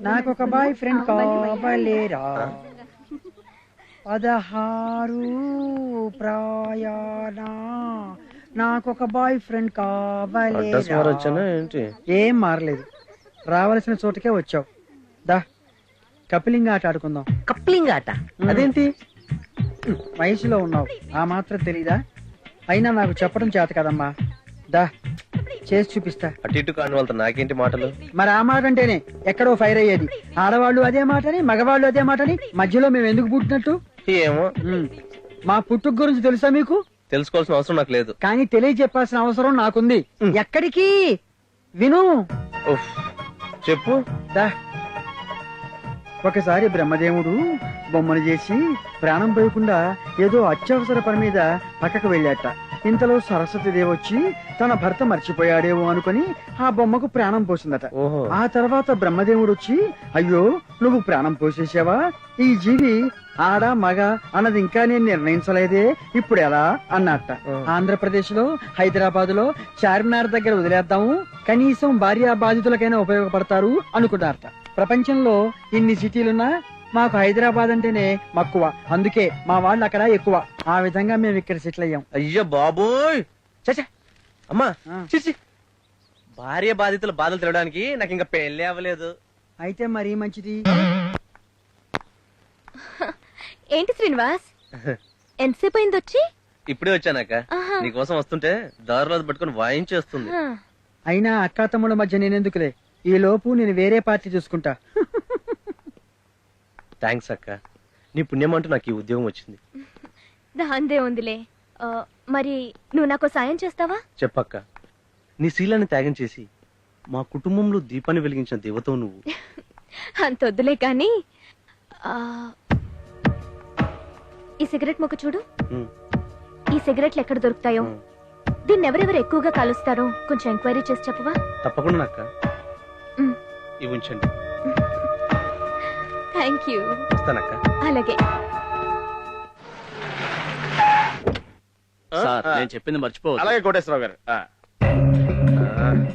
నాకు ఒక boy friend కావాలేరా? పదహారు ప్రయాణ నాకు ఒక బాయ్ ఫ్రెండ్ కావాలేరా? ఏంటి? ఏం మారలేదు. రావాల్సిన చోటుకే వచ్చావు. దా కపిలింగ్ ఆట ఆడుకుందాం. కప్లింగ్ ఆట? అదేంటి? వయసులో ఉన్నావు. ఆ మాత్రం తెలీదా? అయినా నాకు చెప్పడం చేత కదమ్మా. దా. చేసి చూపిస్తా. అటు ఇటు కాని వాళ్ళతో నాకేంటి మాటలు? మరి ఆ మాట అంటేనే ఎక్కడో ఫైర్ అయ్యేది. ఆడవాళ్ళు అదే మాటని మగవాళ్ళు అదే మాటని మధ్యలో మేము ఎందుకు పుట్టినట్టు? ఏమో. ఉమ్. మా పుట్టుక గురించి తెలుసా మీకు? తెలుసుకోవాల్సిన అవసరం నాకు లేదు. కానీ తెలియజెప్పాల్సిన అవసరం నాకుంది. ఎక్కడికి? విను. ఉఫ్. చెప్పు. దా. ఒకసారి బ్రహ్మదేవుడు బొమ్మను చేసి ప్రాణం పోయకుండా ఏదో అత్యవసర పని మీద పక్కకు వెళ్ళాట. ఇంతలో సరస్వతి దేవి వచ్చి తన భర్త మర్చిపోయాడేమో అనుకుని ఆ బొమ్మకు ప్రాణం పోసిందట. ఓహో. ఆ తర్వాత బ్రహ్మదేవుడు వచ్చి అయ్యో నువ్వు ప్రాణం పోసేసావా? ఈ జీవి ఆడ మగ అన్నది ఇంకా నేను నిర్ణయించలేదే. ఇప్పుడు ఎలా? అన్నట్ట ఆంధ్రప్రదేశ్లో హైదరాబాద్లో చార్మినార్ దగ్గర వదిలేద్దాము. కనీసం భార్యా బాధితులకైనా ఉపయోగపడతారు అనుకున్నారట. ప్రపంచంలో ఇన్ని సిటీలున్నా మాకు హైదరాబాద్ అంటేనే మక్కువ. అందుకే మా వాళ్ళు అక్కడ ఎక్కువ. ఆ విధంగా మేము ఇక్కడ సెటిల్ అయ్యాం. అయ్యో బాబోయ్! చచ్చా అమ్మా! ఆ. చిచి భార్య బాధితుల బాధలు తినడానికి నాకు ఇంకా పెళ్ళి అవ్వలేదు. అయితే మరీ మంచిది. ఏంటి శ్రీనివాస్? ఎంతసేపు అయింది వచ్చి ఇప్పుడే వచ్చానక్క. ఆహా. నీకోసం వస్తుంటే దారిలో అది పట్టుకొని వాయించేస్తుంది. అయినా అక్కా తమ్ముళ్ళ మధ్య నేనెందుకులే? ఈ లోపు నేను వేరే పార్టీ చూసుకుంటా. థ్యాంక్స్ అక్క. నీ పుణ్యం అంటూ నాకు ఈ ఉద్యోగం వచ్చింది. దాందే ఉందిలే. ఆ, మరి నువ్వు నాకు సాయం చేస్తావా? చెప్పక్క. నీ శీలాన్ని త్యాగం చేసి మా కుటుంబంలో దీపాన్ని వెలిగించిన దేవతవు నువ్వు. అంత వద్దులే కానీ ఆ, ఈ సిగరెట్ మొక్క చూడు. ఉమ్, ఈ సిగరెట్లు ఎక్కడ దొరుకుతాయో? ఉమ్. దీన్ని ఎవరెవరు ఎక్కువగా కాలుస్తారో కొంచెం ఎంక్వైరీ చేసి చెప్పవా? తప్పకుండా అక్క. ఉమ్. ఇవి ఉంచండి. Thank you. వస్తానక్క. అలాగే. సార్ నేను చెప్పింది మర్చిపోవద్దు. అలాగే కోటేశ్వరరావు గారు. ఆ.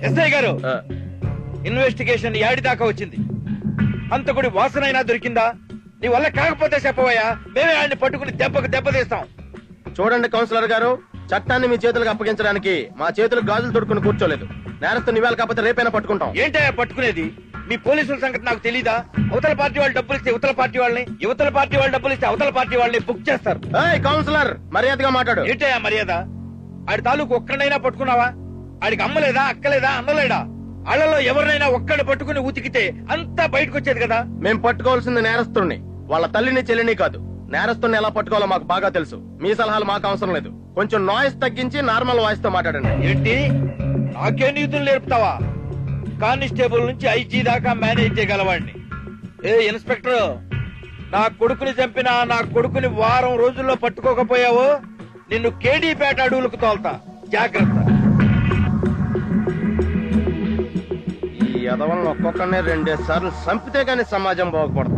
ఎస్ఐ గారు ఆ, ఇన్వెస్టిగేషన్ యాడి దాకా వచ్చింది. అంతకుడి వాసనైనా దొరికిందా? నీ వల్ల కాకపోతే చెప్పవయ్యా. మేమే ఆయన్ని పట్టుకుని దెబ్బకు దెబ్బ తీస్తాం. చూడండి కౌన్సిలర్ గారు చట్టాన్ని మీ చేతులకు అప్పగించడానికి మా చేతులకు గాజులు తొడుక్కుని కూర్చోలేదు. నేరస్తు నివేళ కాకపోతే రేపైనా పట్టుకుంటాం. ఏంటయ్యా పట్టుకునేది? మీ పోలీసుల సంగతి నాకు తెలీదా? అవతల పార్టీ వాళ్ళు డబ్బులు ఇస్తే ఇవతల పార్టీ వాళ్ళని యువతల పార్టీ వాళ్ళు డబ్బులు ఇస్తే అవతల పార్టీ వాళ్ళని బుక్ చేస్తారు. కౌన్సిలర్ మర్యాదగా మాట్లాడు. ఏంటయ్యా మర్యాద? ఆడి తాలూకు ఒక్కడైనా పట్టుకున్నావా? ఆడికి అమ్మలేదా అక్కలేదా అన్నలేడా వాళ్ళలో ఎవరినైనా ఒక్కడిని పట్టుకుని ఉతికితే అంతా బయటకు వచ్చేది కదా? మేం పట్టుకోవాల్సింది నేరస్తుడిని వాళ్ళ తల్లిని చెల్లిని కాదు. నేరస్తుడిని ఎలా పట్టుకోవాలో మాకు బాగా తెలుసు. మీ సలహాలు మాకు అవసరం లేదు. కొంచెం నాయిస్ తగ్గించి నార్మల్ వాయిస్తో మాట్లాడండి. ఏంటి? నాకే నీతులు నేర్పుతావా? కానిస్టేబుల్ నుంచి ఐజీ దాకా మేనేజ్ చేయగలవాడిని. ఏ ఇన్స్పెక్టర్ నా కొడుకుని చంపిన నా కొడుకుని వారం రోజుల్లో పట్టుకోకపోయావో నిన్ను కేడీపేట అడవులకు తోల్తా. జాగ్రత్త. ఈ యదవలను ఒక్కొక్కనే రెండే సార్లు చంపితే గాని సమాజం బాగుపడదు.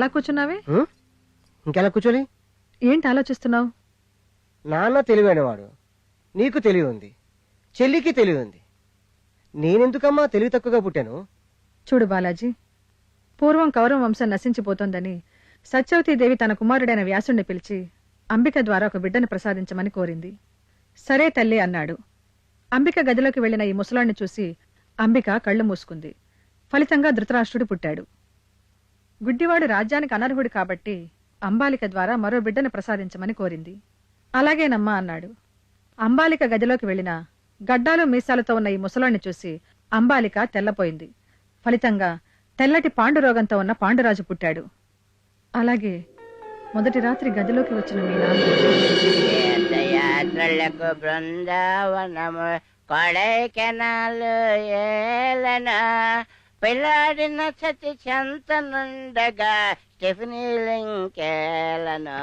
అలా కూర్చున్నావే? ఇంకెలా కూర్చొని? ఏంటి ఆలోచిస్తున్నావు? నాన్న తెలివైనవాడు. నీకు తెలివి ఉంది చెల్లికి తెలివి ఉంది నేనెందుకమ్మా తెలివి తక్కువగా పుట్టాను? చూడు బాలాజీ పూర్వం కౌరవ వంశం నశించిపోతోందని సత్యవతీదేవి తన కుమారుడైన వ్యాసుణ్ణి పిలిచి అంబిక ద్వారా ఒక బిడ్డను ప్రసాదించమని కోరింది. సరే తల్లి అన్నాడు. అంబిక గదిలోకి వెళ్ళిన ఈ ముసలాన్ని చూసి అంబిక కళ్ళు మూసుకుంది. ఫలితంగా ధృతరాష్ట్రుడు పుట్టాడు. గుడ్డివాడు రాజ్యానికి అనర్హుడు కాబట్టి అంబాలిక ద్వారా మరో బిడ్డను ప్రసాదించమని కోరింది. అలాగేనమ్మా అన్నాడు. అంబాలిక గదిలోకి వెళ్ళిన గడ్డాలు మీసాలతో ఉన్న ఈ ముసలాన్ని చూసి అంబాలిక తెల్లపోయింది. ఫలితంగా తెల్లటి పాండురోగంతో ఉన్న పాండురాజు పుట్టాడు. అలాగే మొదటి రాత్రి గదిలోకి వచ్చిన మీ తీర్థయాత్రలకు బృందావనము కొడైకెనాలు ఏలనా పిల్లాడిన సతి చెంతనుండగా స్టెఫినీ లింకేలను.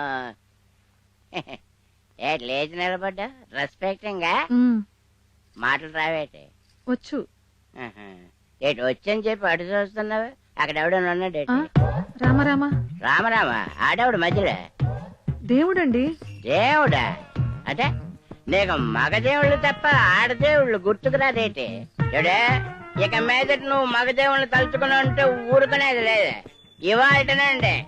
ఏ లేచి నిలబడ్డా? రెస్పెక్టింగా "ఉమ్, మాటలు రావేటి? వచ్చు. ఏటి వచ్చని చెప్పి అటు చూస్తున్నావా? అక్కడ ఎవడన్నా ఉన్నాడు రామరామ రామరామ ఆడవిడ మధ్యలో? దేవుడండి. దేవుడా? అంటే నీకు మగదేవుళ్ళు తప్ప ఆడదేవుళ్ళు గుర్తుకురాదేటి చూడే ఇక మీదట నువ్వు మగదేవుళ్ళు తలుచుకుని ఉంటే ఊరుకునేది లేదు. ఇవాళనండి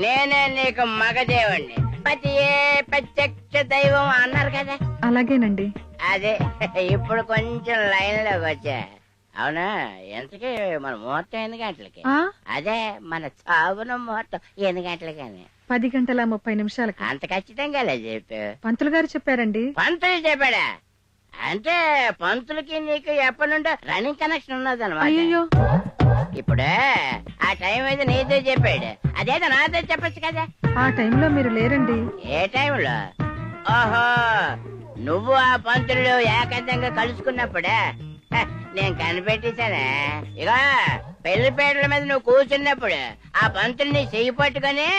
నేనే నీకు మగదేవుణ్ణి పతియే ప్రత్యక్ష దైవం అన్నారు కదా. అలాగేనండి. అదే ఇప్పుడు కొంచెం లైన్లోకి వచ్చా. అవునా? ఎంతకీ మన ముహూర్తం ఎన్ని గంటలకి? ఆ? అదే మన చావున ముహూర్తం ఎన్ని గంటలకని? పది గంటల ముప్పై నిమిషాలకి. అంత ఖచ్చితంగా లే చెప్పు. పంతులు గారు చెప్పారండి. పంతులు చెప్పాడా? అంటే పంతులకి నీకు ఎప్పటి నుండో రన్నింగ్ కనెక్షన్ ఉన్నదన్నమాట. అయ్యో ఇప్పుడు ఆ టైం అయితే నీతో చెప్పాడు. అదేదో నాతో చెప్పొచ్చు కదా. ఆ టైంలో మీరు లేరండి. ఏ టైంలో ఓహో నువ్వు ఆ పంతులు ఏకాంతంగా కలుసుకున్నప్పుడే హ, నేను కనిపెట్టేశానే. ఇక పెళ్ళిపేటల మీద నువ్వు కూర్చున్నప్పుడు ఆ పంతుల్ని చెయ్యి పట్టుకొని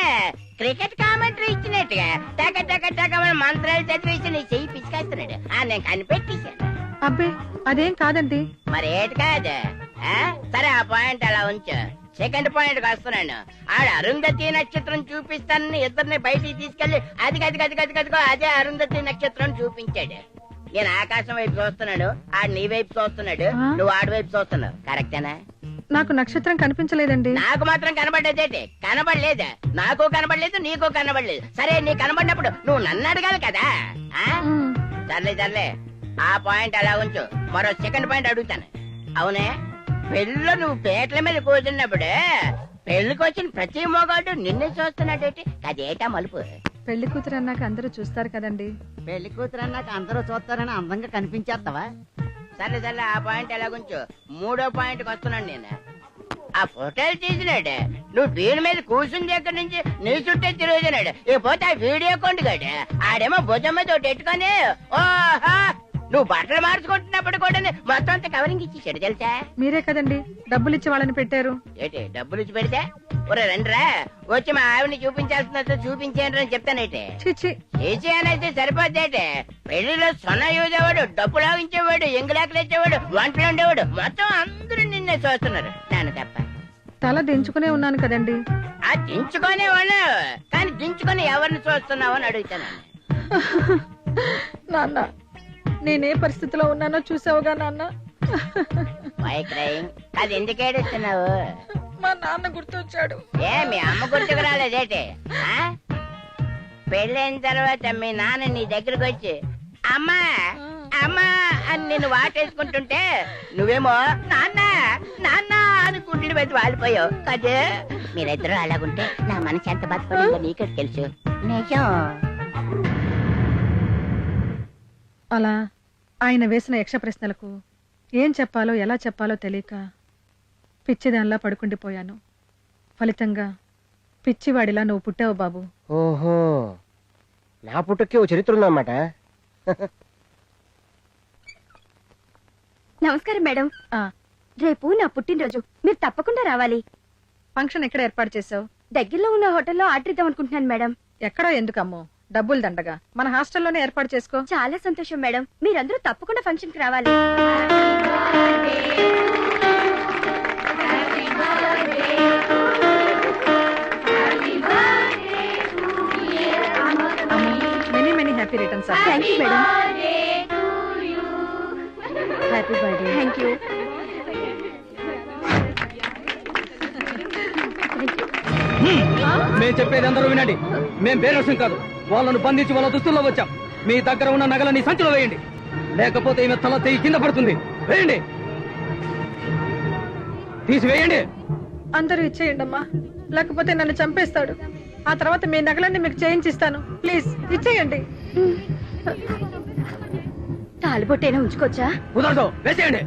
క్రికెట్ కామెంటరీ ఇచ్చినట్టుగా టక టక టక మన మంత్రాలు చదివేసి నీ చెయ్యి పిసికేస్తున్నాడు. ఆ నేను కనిపెట్టేశాను. అబ్బే అదేం కాదండి. మరి ఏటి కాదు. ఆ? సరే ఆ పాయింట్ అలా ఉంచు. సెకండ్ పాయింట్ వస్తున్నాను. ఆడ అరుంధతి నక్షత్రం చూపిస్తానని ఇద్దరిని బయటికి తీసుకెళ్ళి అది గది గది గది గదిగో అదే అరుంధతి నక్షత్రం చూపించాడు. నేను ఆకాశం వైపు చూస్తున్నాడు ఆడు నీ వైపు చూస్తున్నాడు ఆ? నువ్వు ఆడి వైపు చూస్తున్నావు. కరెక్టేనా నాకు నక్షత్రం కనిపించలేదండి. నాకు మాత్రం కనబడ్డదేంటి కనబడలేదు. నాకు కనబడలేదు నీకు కనబడలేదు. సరే నీ కనబడినప్పుడు నువ్వు నన్ను అడగాలి కదా? ఆ? సర్లే సర్లే. ఆ పాయింట్ అలా ఉంచు. మరో సెకండ్ పాయింట్ అడుగుతాను. అవునే? పెళ్ళిలో నువ్వు పేట్ల మీద కూర్చున్నప్పుడు పెళ్ళికి వచ్చిన ప్రతి మొగాడు నిన్నే చూస్తున్నాడేటి అదేటా మలుపు? పెళ్ళి కూతురు అన్నాక అందరూ చూస్తారు కదండి. పెళ్ళి కూతురు అన్నాక అందరూ చూస్తారని అందంగా కనిపించేస్తావా? సర్లే సర్లే ఆ పాయింట్ ఎలా మూడో పాయింట్ వస్తున్నాను నేను. ఆ ఫోటోలు తీసినాడు. నువ్వు దీని మీద కూర్చుని దగ్గర నుంచి? నీ చుట్టే తిరుగుతున్నాడు. ఇకపోతే ఆ వీడియో కొండగాడు. ఆడేమో భుజం మీద ఒకటి ఎట్టుకొని ఓహా! నువ్వు బట్టలు మార్చుకుంటున్నప్పుడు కూడా మొత్తం అంతా కవరింగ్ ఇచ్చేసాడు తెలుసా? మీరే కదండి. డబ్బులు ఇచ్చి వాళ్ళని పెట్టారు. ఏంటి డబ్బులు ఇచ్చి పెడితే? ఒరే రండిరా వచ్చి మా ఆవిడని చూపించాల్సినంత చూపించేయండి అని చెప్తానేటి? చిచ్చి చేసి అనేది సరిపోతే పెళ్ళిలో సొన్న యూజేవాడు డబ్బు లాగించేవాడు ఎంగులాకులు ఇచ్చేవాడు వంటలు ఉండేవాడు మొత్తం అందరూ నిన్నే చూస్తున్నారు. నాన్న తప్ప. తల దించుకునే ఉన్నాను కదండి. ఆ దించుకొనే వాళ్ళు కానీ దించుకొని ఎవరిని చూస్తున్నావు అని అడుగుతాను. నాన్న నేనే పరిస్థితిలో ఉన్నానో చూసావుగా నాన్న? అది ఎందుకు ఏడుస్తున్నావు? మా నాన్న గుర్తొచ్చాడు. ఏ మీ అమ్మ గుర్తుకు రాలేదేటి ఆ? పెళ్ళైన తర్వాత మీ నాన్న నీ దగ్గరకు వచ్చి అమ్మా అమ్మా అని నిన్ను వాటేసుకుంటుంటే నువ్వేమో నాన్న నాన్న అని గుండెల మీద వాలిపోయావు. కదే? మీరిద్దరూ అలాగుంటే నా మనసు ఎంత బాధపడిందో నీకే తెలుసు? నిజం. అలా ఆయన వేసిన యక్ష ప్రశ్నలకు ఏం చెప్పాలో ఎలా చెప్పాలో తెలియక పిచ్చిదానిలా పడుకుండిపోయాను ఫలితంగా పిచ్చివాడిలా నువ్వు పుట్టావు బాబు. ఓహో నా పుట్టుకి ఓ చరిత్ర ఉందన్నమాట. నమస్కారం మేడం. ఆ, రేపు నా పుట్టినరోజు. మీరు తప్పకుండా రావాలి. ఫంక్షన్ ఎక్కడ ఏర్పాటు చేసావు? దగ్గరలో ఉన్న హోటల్లో ఆర్డర్ ఇద్దాం అనుకుంటున్నాను మేడం. ఎక్కడో ఎందుకమ్మో? డబ్బులు దండగా. మన హాస్టల్లోనే ఏర్పాటు చేసుకో. చాలా సంతోషం మేడం. మీరందరూ తప్పకుండా ఫంక్షన్కి రావాలి many many happy returns thank you madam happy birthday thank you మేము చెప్పేది అందరూ వినండి. మేం బేరసం కాదు. వాళ్ళను బంధించి వాళ్ళ దుస్తుల్లో వచ్చాం. మీ దగ్గర ఉన్న నగలని సంచిలో వేయండి. లేకపోతే ఈమె తల తెగి కింద పడుతుంది. వేయండి. తీసివేయండి. అందరూ ఇచ్చేయండి అమ్మా లేకపోతే నన్ను చంపేస్తాడు. ఆ తర్వాత మీ నగలన్నీ మీకు చేయించిస్తాను. ప్లీజ్ ఇచ్చేయండి. తాలిబొట్టైనా ఉంచుకోవచ్చా? కుదరదు వేసేయండి.